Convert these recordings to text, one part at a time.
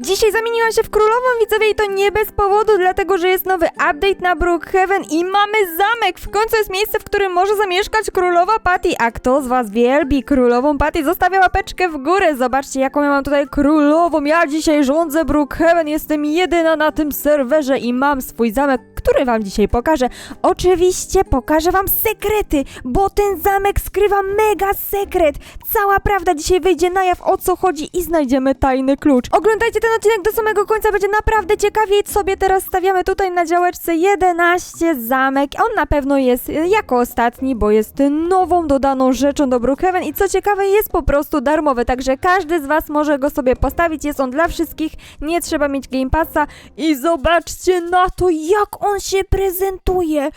Dzisiaj zamieniłam się w królową widzowie i to nie bez powodu, dlatego że jest nowy update na Brookhaven i mamy zamek! W końcu jest miejsce, w którym może zamieszkać królowa Patty. A kto z was wielbi królową Patty, zostawia łapeczkę w górę. Zobaczcie, jaką ja mam tutaj królową. Ja dzisiaj rządzę Brookhaven, jestem jedyna na tym serwerze i mam swój zamek, który wam dzisiaj pokażę. Oczywiście pokażę wam sekrety, bo ten zamek skrywa mega sekret. Cała prawda dzisiaj wyjdzie na jaw, o co chodzi i znajdziemy tajny klucz. Oglądajcie ten odcinek do samego końca, będzie naprawdę ciekawie. Sobie teraz stawiamy tutaj na działeczce 11 zamek. On na pewno jest y, jako ostatni, bo jest nową dodaną rzeczą do Brookhaven i co ciekawe jest po prostu darmowy, także każdy z was może go sobie postawić. Jest on dla wszystkich, nie trzeba mieć Game Passa i zobaczcie na to, jak on się prezentuje.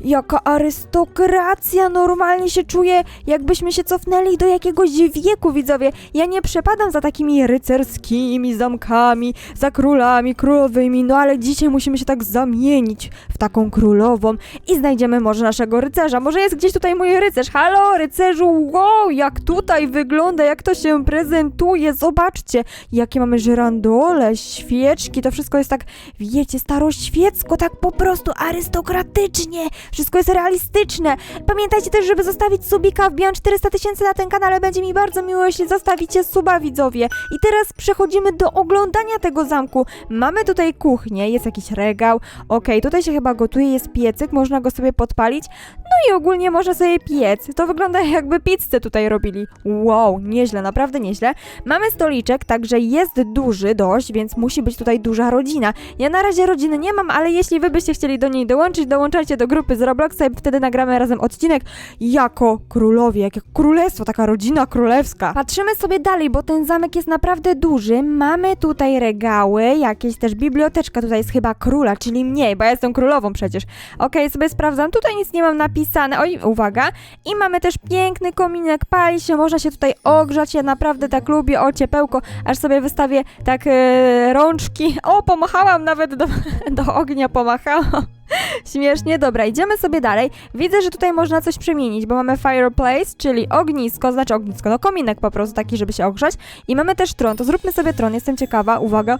Jaka arystokracja, normalnie się czuję, jakbyśmy się cofnęli do jakiegoś wieku, widzowie. Ja nie przepadam za takimi rycerskimi zamkami, za królami, królowymi, no ale dzisiaj musimy się tak zamienić w taką królową i znajdziemy może naszego rycerza. Może jest gdzieś tutaj mój rycerz. Halo, rycerzu, wow, jak tutaj wygląda, jak to się prezentuje. Zobaczcie, jakie mamy żyrandole, świeczki, to wszystko jest tak, wiecie, staroświecko, tak po prostu arystokratycznie. Wszystko jest realistyczne. Pamiętajcie też, żeby zostawić subika, wbijam 400 tysięcy na ten kanale, będzie mi bardzo miło, jeśli zostawicie suba, widzowie. I teraz przechodzimy do oglądania tego zamku. Mamy tutaj kuchnię, jest jakiś regał, okej, tutaj się chyba gotuje, jest piecyk, można go sobie podpalić, no i ogólnie można sobie piec. To wygląda jakby pizzę tutaj robili. Wow, nieźle, naprawdę nieźle. Mamy stoliczek, także jest duży dość, więc musi być tutaj duża rodzina. Ja na razie rodziny nie mam, ale jeśli wy byście chcieli do niej dołączyć, dołączajcie do grupy z Robloxa i wtedy nagramy razem odcinek jako królowie, jak królestwo, taka rodzina królewska. Patrzymy sobie dalej, bo ten zamek jest naprawdę duży. Mamy tutaj regały, jakieś też biblioteczka tutaj jest chyba króla, czyli mniej, bo ja jestem królową przecież. Okej, sobie sprawdzam, tutaj nic nie mam napisane. Oj, uwaga. I mamy też piękny kominek, pali się, można się tutaj ogrzać. Ja naprawdę tak lubię, o ciepełko, aż sobie wystawię tak e, rączki. O, pomachałam nawet do, do ognia, pomachałam. Śmiesznie, dobra, idziemy sobie dalej. Widzę, że tutaj można coś przemienić, bo mamy fireplace, czyli ognisko, znaczy ognisko, no kominek po prostu taki, żeby się ogrzać. I mamy też tron, to zróbmy sobie tron, jestem ciekawa, uwaga.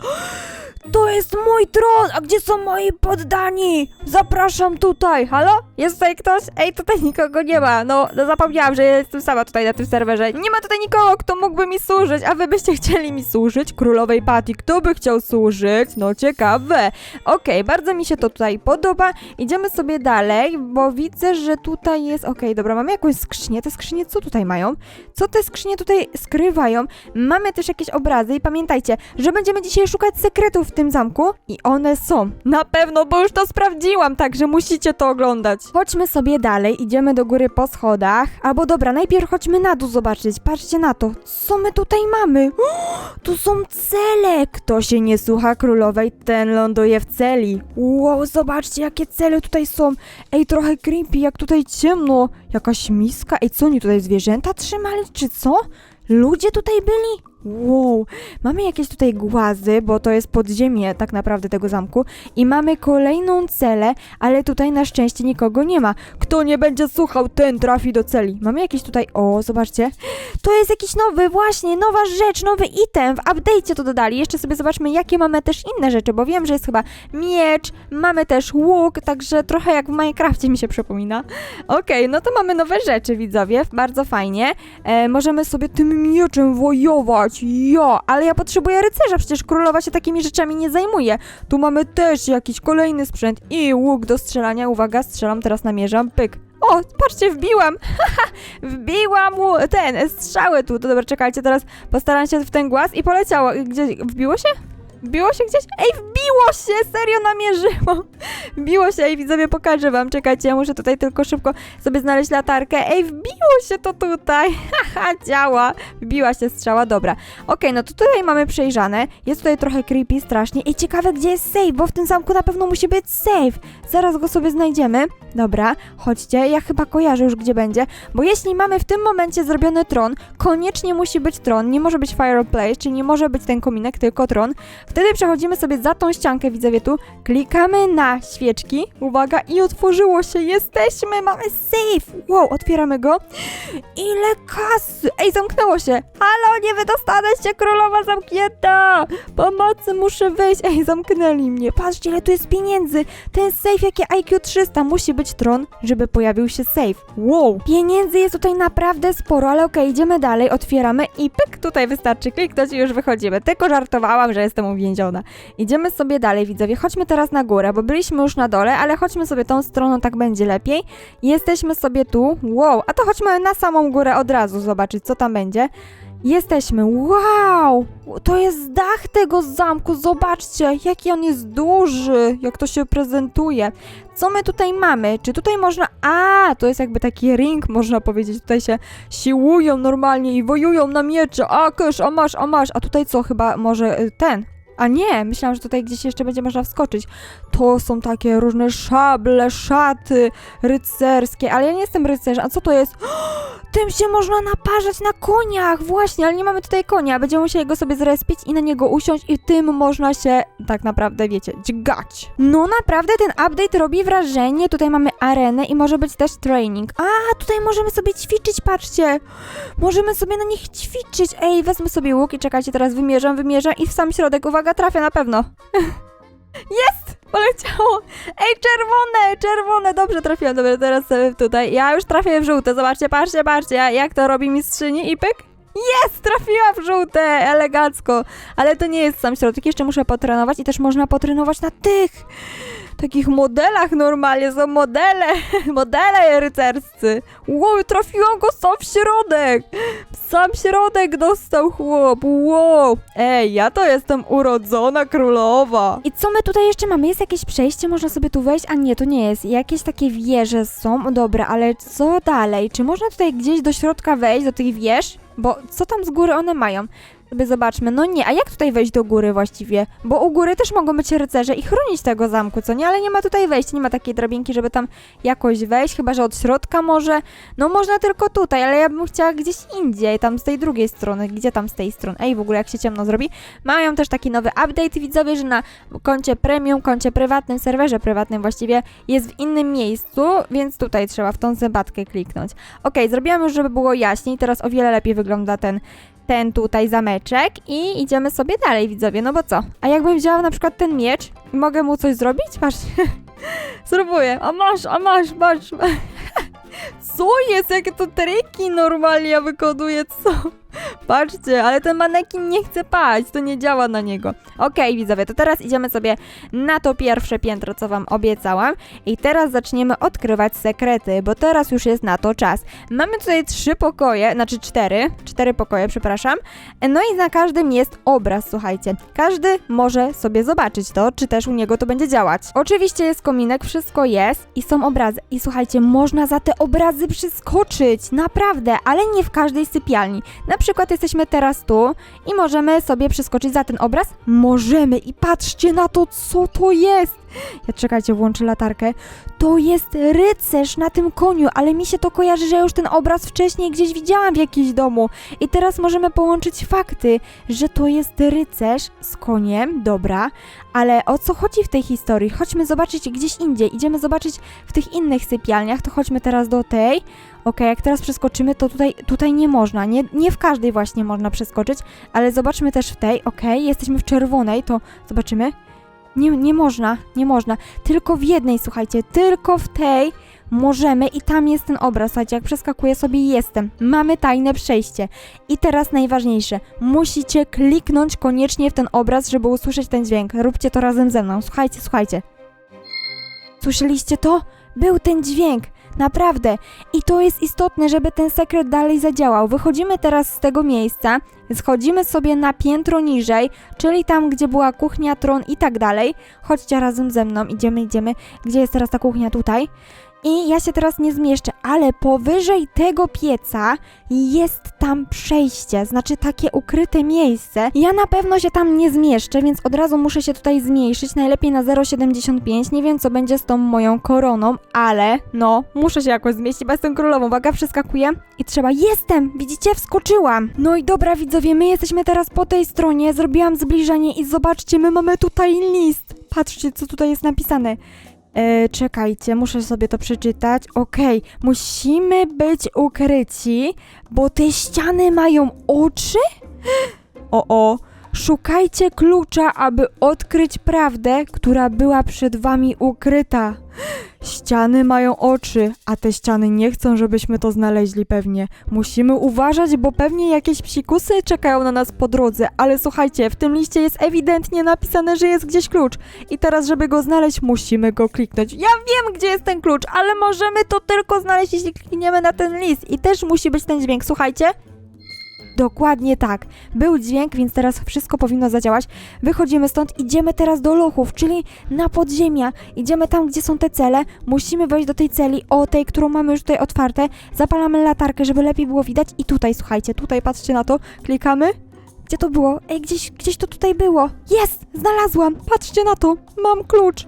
To jest mój tron! A gdzie są moi poddani? Zapraszam tutaj! Halo? Jest tutaj ktoś? Ej, tutaj nikogo nie ma. No, no zapomniałam, że jestem sama tutaj na tym serwerze. Nie ma tutaj nikogo, kto mógłby mi służyć, a wy byście chcieli mi służyć? Królowej Patty, kto by chciał służyć? No, ciekawe. Okej, bardzo mi się to tutaj podoba. Idziemy sobie dalej, bo widzę, że tutaj jest... Okej, dobra, mamy jakąś skrzynię. Te skrzynie co tutaj mają? Co te skrzynie tutaj skrywają? Mamy też jakieś obrazy i pamiętajcie, że będziemy dzisiaj szukać sekretów w tym zamku i one są. Na pewno, bo już to sprawdziłam, także musicie to oglądać. Chodźmy sobie dalej, idziemy do góry po schodach. Albo dobra, najpierw chodźmy na dół zobaczyć. Patrzcie na to. Co my tutaj mamy? Tu są cele! Kto się nie słucha królowej, ten ląduje w celi. Wow, zobaczcie, jakie cele tutaj są. Ej, trochę creepy, jak tutaj ciemno. Jakaś miska. Ej, co oni tutaj zwierzęta trzymali, czy co? Ludzie tutaj byli? Wow, mamy jakieś tutaj głazy, bo to jest podziemie tak naprawdę tego zamku i mamy kolejną celę, ale tutaj na szczęście nikogo nie ma. Kto nie będzie słuchał, ten trafi do celi. Mamy jakieś tutaj, o, zobaczcie, to jest jakiś nowy, właśnie, nowa rzecz, nowy item, w update'cie to dodali. Jeszcze sobie zobaczmy, jakie mamy też inne rzeczy, bo wiem, że jest chyba miecz, mamy też łuk, także trochę jak w Minecrafcie mi się przypomina. Okej, no to mamy nowe rzeczy, widzowie, bardzo fajnie. E, możemy sobie tym mieczem wojować, jo, ale ja potrzebuję rycerza, przecież królowa się takimi rzeczami nie zajmuje. Tu mamy też jakiś kolejny sprzęt i łuk do strzelania, uwaga, strzelam, teraz namierzam, pyk. O, patrzcie, wbiłam! Wbiłam mu ten, strzały tu. To dobra, czekajcie, teraz postaram się w ten głaz i poleciało. Gdzie, wbiło się? Wbiło się gdzieś? Ej, wbiło się! Serio namierzyło! Wbiło się, ej, widzowie, pokażę wam. Czekajcie, ja muszę tutaj tylko szybko sobie znaleźć latarkę. Ej, wbiło się to tutaj! Haha, działa! Wbiła się strzała, dobra. Okej, no to tutaj mamy przejrzane. Jest tutaj trochę creepy, strasznie. Ej, ciekawe, gdzie jest safe, bo w tym zamku na pewno musi być safe. Zaraz go sobie znajdziemy. Dobra, chodźcie, ja chyba kojarzę już, gdzie będzie. Bo jeśli mamy w tym momencie zrobiony tron, koniecznie musi być tron. Nie może być fireplace, czyli nie może być ten kominek, tylko tron. Wtedy przechodzimy sobie za tą ściankę, widzowie, tu. Klikamy na świeczki. Uwaga, i otworzyło się. Jesteśmy, mamy safe. Wow, otwieramy go. Ile kasy! Ej, zamknęło się! Halo, nie wydostanę się, królowa zamknięta! Pomocy, muszę wyjść! Ej, zamknęli mnie! Patrzcie, ile tu jest pieniędzy! Ten safe, jakie IQ 300, musi być tron, żeby pojawił się safe. Wow! Pieniędzy jest tutaj naprawdę sporo, ale okej, idziemy dalej, otwieramy i pyk, tutaj wystarczy kliknąć i już wychodzimy. Tylko żartowałam, że jestem uwięziona. Idziemy sobie dalej, widzowie. Chodźmy teraz na górę, bo byliśmy już na dole, ale chodźmy sobie tą stroną, tak będzie lepiej. Jesteśmy sobie tu. Wow, a to chodźmy na samą górę od razu zobaczyć, co tam będzie. Jesteśmy. Wow! To jest dach tego zamku. Zobaczcie, jaki on jest duży, jak to się prezentuje. Co my tutaj mamy? Czy tutaj można. A, to jest jakby taki ring, można powiedzieć. Tutaj się siłują normalnie i wojują na miecze. A, kysz, a masz, a masz. A tutaj co? Chyba może y, ten. A nie, myślałam, że tutaj gdzieś jeszcze będzie można wskoczyć. To są takie różne szable, szaty rycerskie, ale ja nie jestem rycerzem. A co to jest? Tym się można naparzać na koniach! Właśnie, ale nie mamy tutaj konia. Będziemy musieli go sobie zrespić i na niego usiąść i tym można się tak naprawdę, wiecie, dźgać. No naprawdę ten update robi wrażenie. Tutaj mamy arenę i może być też training. A, tutaj możemy sobie ćwiczyć, patrzcie! Możemy sobie na nich ćwiczyć. Ej, wezmę sobie łuk i czekajcie, teraz wymierzam, wymierzam i w sam środek. Uwaga, trafię na pewno. Jest! Poleciało! Ej, czerwone, czerwone, dobrze trafiłam, dobra, teraz sobie tutaj, ja już trafię w żółte, zobaczcie, patrzcie, patrzcie, jak to robi mistrzyni i pyk. Jest, trafiła w żółte, elegancko, ale to nie jest sam środek, jeszcze muszę potrenować i też można potrenować na tych takich modelach normalnie, są modele, modele rycerscy. Wow, trafiłam go sam w środek, sam środek dostał chłop, wow. Ej, ja to jestem urodzona królowa. I co my tutaj jeszcze mamy? Jest jakieś przejście, można sobie tu wejść? A nie, to nie jest. Jakieś takie wieże są, dobra, ale co dalej? Czy można tutaj gdzieś do środka wejść, do tych wież? Bo co tam z góry one mają? Sobie zobaczmy. No nie, a jak tutaj wejść do góry właściwie? Bo u góry też mogą być rycerze i chronić tego zamku, co nie? Ale nie ma tutaj wejścia, nie ma takiej drabinki, żeby tam jakoś wejść, chyba że od środka może. No można tylko tutaj, ale ja bym chciała gdzieś indziej, tam z tej drugiej strony. Gdzie tam z tej strony? Ej, w ogóle jak się ciemno zrobi. Mają też taki nowy update, widzowie, że na koncie premium, koncie prywatnym, serwerze prywatnym właściwie jest w innym miejscu, więc tutaj trzeba w tą zębatkę kliknąć. Okej, zrobiłam już, żeby było jaśniej, teraz o wiele lepiej wygląda ten ten tutaj zameczek i idziemy sobie dalej, widzowie, no bo co? A jakbym wzięła na przykład ten miecz mogę mu coś zrobić? Patrzcie, spróbuję, a masz, a masz, masz. Co jest? Jakie to triki normalnie ja co? Patrzcie, ale ten manekin nie chce paść, to nie działa na niego. Okej, widzowie, to teraz idziemy sobie na to pierwsze piętro, co wam obiecałam i teraz zaczniemy odkrywać sekrety, bo teraz już jest na to czas. Mamy tutaj trzy pokoje, znaczy cztery, cztery pokoje, przepraszam. No i na każdym jest obraz, słuchajcie. Każdy może sobie zobaczyć to, czy też u niego to będzie działać. Oczywiście jest kominek, wszystko jest i są obrazy. I słuchajcie, można za te obrazy przeskoczyć, naprawdę, ale nie w każdej sypialni. Na przykład jesteśmy teraz tu i możemy sobie przeskoczyć za ten obraz? Możemy i patrzcie na to, co to jest! Ja czekajcie, włączę latarkę. To jest rycerz na tym koniu, ale mi się to kojarzy, że już ten obraz wcześniej gdzieś widziałam w jakimś domu. I teraz możemy połączyć fakty, że to jest rycerz z koniem, dobra, ale o co chodzi w tej historii? Chodźmy zobaczyć gdzieś indziej. Idziemy zobaczyć w tych innych sypialniach, to chodźmy teraz do tej. Okej, jak teraz przeskoczymy, to tutaj, tutaj nie można. Nie, nie w każdej właśnie można przeskoczyć, ale zobaczmy też w tej. Okej, jesteśmy w czerwonej, to zobaczymy. Nie, nie można, nie można. Tylko w jednej, słuchajcie, tylko w tej możemy i tam jest ten obraz. Słuchajcie, jak przeskakuję sobie jestem. Mamy tajne przejście. I teraz najważniejsze. Musicie kliknąć koniecznie w ten obraz, żeby usłyszeć ten dźwięk. Róbcie to razem ze mną. Słuchajcie, słuchajcie. Słyszeliście to? Był ten dźwięk. Naprawdę. I to jest istotne, żeby ten sekret dalej zadziałał. Wychodzimy teraz z tego miejsca, schodzimy sobie na piętro niżej, czyli tam, gdzie była kuchnia, tron i tak dalej. Chodźcie razem ze mną, idziemy, idziemy. Gdzie jest teraz ta kuchnia? Tutaj. I ja się teraz nie zmieszczę, ale powyżej tego pieca jest tam przejście, znaczy takie ukryte miejsce. Ja na pewno się tam nie zmieszczę, więc od razu muszę się tutaj zmniejszyć, najlepiej na 0,75. Nie wiem, co będzie z tą moją koroną, ale no, muszę się jakoś zmieścić, bo jestem królową. Uwaga, przeskakuję i trzeba. Jestem! Widzicie? Wskoczyłam! No i dobra, widzowie, my jesteśmy teraz po tej stronie, zrobiłam zbliżenie i zobaczcie, my mamy tutaj list. Patrzcie, co tutaj jest napisane. E, czekajcie, muszę sobie to przeczytać. Okej, musimy być ukryci, bo te ściany mają oczy? O, o. Szukajcie klucza, aby odkryć prawdę, która była przed wami ukryta. Ściany mają oczy, a te ściany nie chcą, żebyśmy to znaleźli pewnie. Musimy uważać, bo pewnie jakieś psikusy czekają na nas po drodze, ale słuchajcie, w tym liście jest ewidentnie napisane, że jest gdzieś klucz. I teraz, żeby go znaleźć, musimy go kliknąć. Ja wiem, gdzie jest ten klucz, ale możemy to tylko znaleźć, jeśli klikniemy na ten list. I też musi być ten dźwięk, słuchajcie. Dokładnie tak. Był dźwięk, więc teraz wszystko powinno zadziałać. Wychodzimy stąd, idziemy teraz do lochów, czyli na podziemia. Idziemy tam, gdzie są te cele. Musimy wejść do tej celi, o tej, którą mamy już tutaj otwarte. Zapalamy latarkę, żeby lepiej było widać. I tutaj, słuchajcie, tutaj patrzcie na to. Klikamy. Gdzie to było? Ej, gdzieś, gdzieś to tutaj było. Jest! Znalazłam! Patrzcie na to! Mam klucz!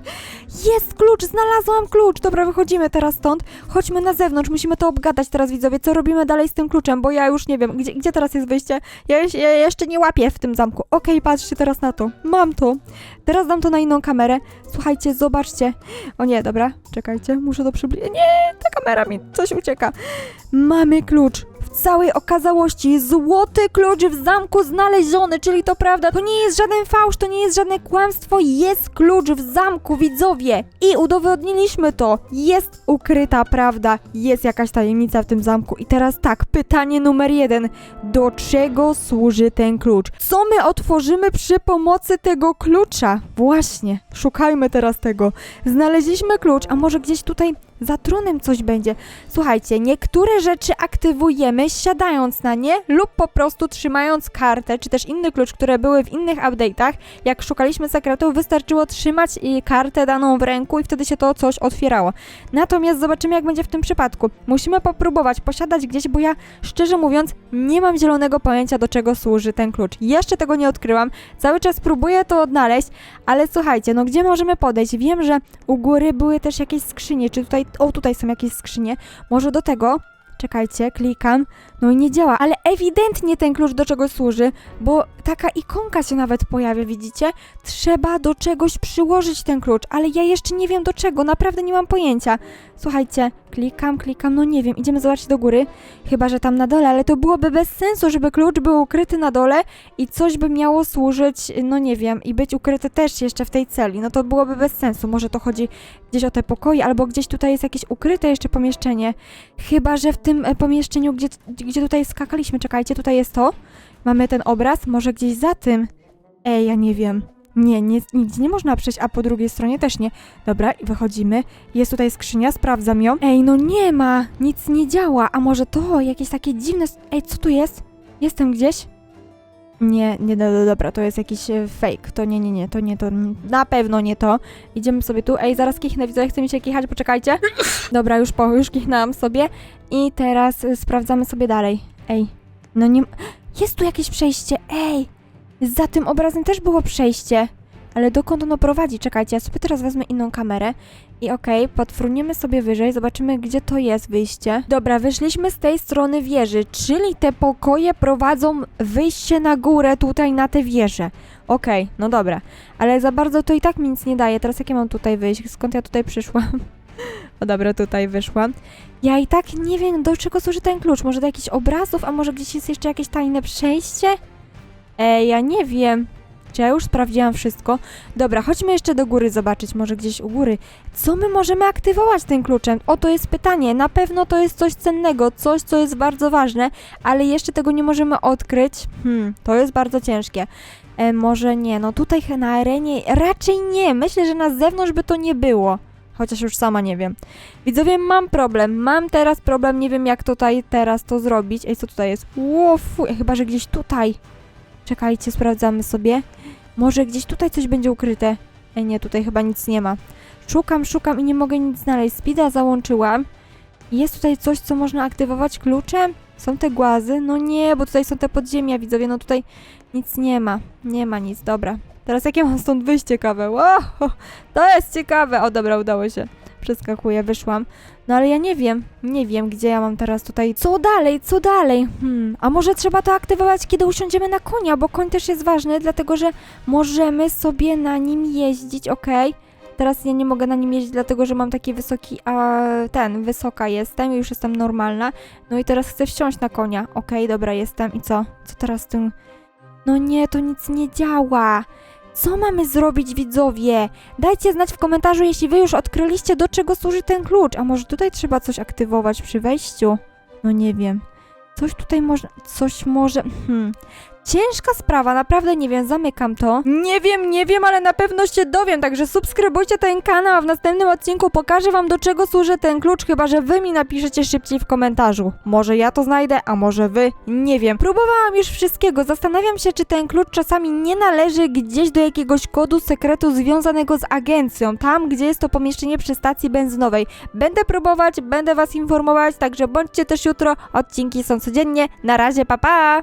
Jest klucz! Znalazłam klucz! Dobra, wychodzimy teraz stąd. Chodźmy na zewnątrz, musimy to obgadać teraz, widzowie. Co robimy dalej z tym kluczem? Bo ja już nie wiem, gdzie, gdzie teraz jest wyjście? Ja, ja jeszcze nie łapię w tym zamku. Okej, patrzcie teraz na to. Mam to. Teraz dam to na inną kamerę. Słuchajcie, zobaczcie. O nie, dobra, czekajcie, muszę to przybliżyć. Nie, ta kamera mi coś ucieka. Mamy klucz. Całej okazałości złoty klucz w zamku znaleziony, czyli to prawda. To nie jest żaden fałsz, to nie jest żadne kłamstwo. Jest klucz w zamku, widzowie. I udowodniliśmy to. Jest ukryta prawda. Jest jakaś tajemnica w tym zamku. I teraz tak, pytanie numer jeden. Do czego służy ten klucz? Co my otworzymy przy pomocy tego klucza? Właśnie, szukajmy teraz tego. Znaleźliśmy klucz, a może gdzieś tutaj za tronem coś będzie. Słuchajcie, niektóre rzeczy aktywujemy siadając na nie lub po prostu trzymając kartę, czy też inny klucz, które były w innych update'ach. Jak szukaliśmy sekretów, wystarczyło trzymać y, kartę daną w ręku i wtedy się to coś otwierało. Natomiast zobaczymy, jak będzie w tym przypadku. Musimy popróbować posiadać gdzieś, bo ja szczerze mówiąc nie mam zielonego pojęcia, do czego służy ten klucz. Jeszcze tego nie odkryłam. Cały czas próbuję to odnaleźć, ale słuchajcie, no gdzie możemy podejść? Wiem, że u góry były też jakieś skrzynie, czy tutaj, o tutaj są jakieś skrzynie. Może do tego, czekajcie, klikam, no i nie działa, ale ewidentnie ten klucz do czegoś służy, bo taka ikonka się nawet pojawia, widzicie? Trzeba do czegoś przyłożyć ten klucz, ale ja jeszcze nie wiem do czego, naprawdę nie mam pojęcia. Słuchajcie, klikam, klikam, no nie wiem, idziemy zobaczyć do góry, chyba, że tam na dole, ale to byłoby bez sensu, żeby klucz był ukryty na dole i coś by miało służyć, no nie wiem, i być ukryty też jeszcze w tej celi, no to byłoby bez sensu, może to chodzi gdzieś o te pokoje, albo gdzieś tutaj jest jakieś ukryte jeszcze pomieszczenie, chyba, że w tym e, pomieszczeniu, gdzie, gdzie tutaj skakaliśmy, czekajcie, tutaj jest to, mamy ten obraz, może gdzieś za tym, ej, ja nie wiem, nie, nie, nigdzie nie można przejść, a po drugiej stronie też nie. Dobra, wychodzimy. Jest tutaj skrzynia, sprawdzam ją. Ej, no nie ma, nic nie działa. A może to jakieś takie dziwne... Ej, co tu jest? Jestem gdzieś? Nie, nie, do, do, dobra, to jest jakiś e, fake. To nie, nie, nie, to nie to, na pewno nie to. Idziemy sobie tu. Ej, zaraz kichnę, widzę, chce mi się kichać, poczekajcie. Dobra, już po, już kichnęłam sobie. I teraz y, sprawdzamy sobie dalej. Ej, no nie... Jest tu jakieś przejście, ej! Za tym obrazem też było przejście. Ale dokąd ono prowadzi? Czekajcie, ja sobie teraz wezmę inną kamerę i okej, podfruniemy sobie wyżej, zobaczymy gdzie to jest wyjście. Dobra, wyszliśmy z tej strony wieży, czyli te pokoje prowadzą wyjście na górę tutaj na tę wieżę. Okej, no dobra, ale za bardzo to i tak mi nic nie daje. Teraz jak ja mam tutaj wyjść? Skąd ja tutaj przyszłam? O dobra, tutaj wyszłam. Ja i tak nie wiem, do czego służy ten klucz. Może do jakichś obrazów, a może gdzieś jest jeszcze jakieś tajne przejście? Ej, ja nie wiem. Ja już sprawdziłam wszystko? Dobra, chodźmy jeszcze do góry zobaczyć, może gdzieś u góry. Co my możemy aktywować tym kluczem? O, to jest pytanie. Na pewno to jest coś cennego, coś, co jest bardzo ważne, ale jeszcze tego nie możemy odkryć. Hmm, to jest bardzo ciężkie. E, może nie, no tutaj na arenie raczej nie. Myślę, że na zewnątrz by to nie było. Chociaż już sama nie wiem. Widzowie, mam problem. Mam teraz problem, nie wiem jak tutaj teraz to zrobić. Ej, co tutaj jest? Łofu, chyba, że gdzieś tutaj. Czekajcie, sprawdzamy sobie. Może gdzieś tutaj coś będzie ukryte. Ej, nie, tutaj chyba nic nie ma. Szukam, szukam i nie mogę nic znaleźć. Speeda załączyłam. Jest tutaj coś, co można aktywować kluczem? Są te głazy? No nie, bo tutaj są te podziemia, widzowie. No tutaj nic nie ma. Nie ma nic, dobra. Teraz jakie mam stąd wyjść ciekawe? Wow, to jest ciekawe. O, dobra, udało się. Przeskakuję, wyszłam. No ale ja nie wiem, nie wiem, gdzie ja mam teraz tutaj. Co dalej, co dalej? Hmm, a może trzeba to aktywować, kiedy usiądziemy na konia, bo koń też jest ważny, dlatego że możemy sobie na nim jeździć, okej? Teraz ja nie mogę na nim jeździć, dlatego że mam taki wysoki, a ten, wysoka jestem, już jestem normalna. No i teraz chcę wsiąść na konia. Okej, dobra, jestem. I co? Co teraz z tym? No nie, to nic nie działa. Co mamy zrobić, widzowie? Dajcie znać w komentarzu, jeśli wy już odkryliście, do czego służy ten klucz. A może tutaj trzeba coś aktywować przy wejściu? No nie wiem. Coś tutaj można. Coś może. Hmm. Ciężka sprawa, naprawdę nie wiem, zamykam to. Nie wiem, nie wiem, ale na pewno się dowiem, także subskrybujcie ten kanał, a w następnym odcinku pokażę wam do czego służy ten klucz, chyba że wy mi napiszecie szybciej w komentarzu. Może ja to znajdę, a może wy, nie wiem. Próbowałam już wszystkiego, zastanawiam się, czy ten klucz czasami nie należy gdzieś do jakiegoś kodu sekretu związanego z agencją, tam gdzie jest to pomieszczenie przy stacji benzynowej. Będę próbować, będę was informować, także bądźcie też jutro, odcinki są codziennie. Na razie, pa pa!